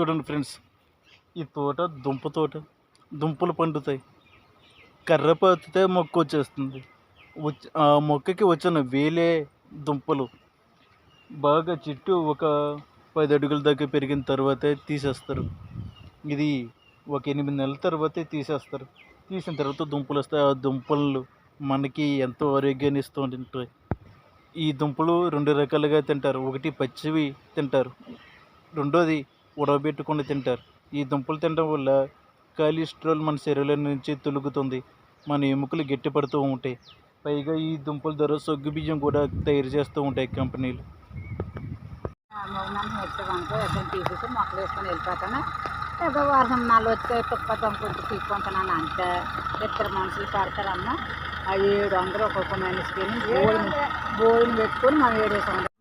చూడండి ఫ్రెండ్స్ ఈ తోట దుంప తోట. దుంపలు పండుతాయి. కర్ర పాతితే మొక్క వచ్చేస్తుంది. వచ్చి ఆ మొక్కకి వచ్చిన వేలే దుంపలు. బాగా చెట్టు ఒక పది అడుగుల దగ్గర పెరిగిన తర్వాతే తీసేస్తారు. ఇది ఒక ఎనిమిది నెలల తర్వాతే తీసేస్తారు. తీసిన తర్వాత దుంపలు వస్తాయి. ఆ దుంపలు మనకి ఎంతో ఆరోగ్యాన్ని ఇస్తూ ఉంటాయి ఈ దుంపలు రెండు రకాలుగా తింటారు. ఒకటి పచ్చివి తింటారు. రెండోది ఉడకబెట్టుకొని తింటారు. ఈ దుంపలు తినడం వల్ల కొలెస్ట్రాల్ మన శరీరం నుంచి తొలుగుతుంది. మన ఎముకలు గట్టిపడుతూ ఉంటాయి. పైగా ఈ దుంపల ద్వారా సొగ్గు బియ్యం కూడా తయారు చేస్తూ ఉంటాయి కంపెనీలు. తీసేసి మొక్కలు వేసుకొని వెళ్ళిపోతాను. ఏదో వర్షం నాలుగు వచ్చే తుప్పతం కొంచెం తీసుకుంటున్నాను అంతే. ఇద్దరు మనుషులు పడతారమ్మ. ఆ ఏడు వందలు ఒక్కొక్క మనిషికి. భోజనం భోజనం పెట్టుకొని మనం ఏడు వేసుకుంటాం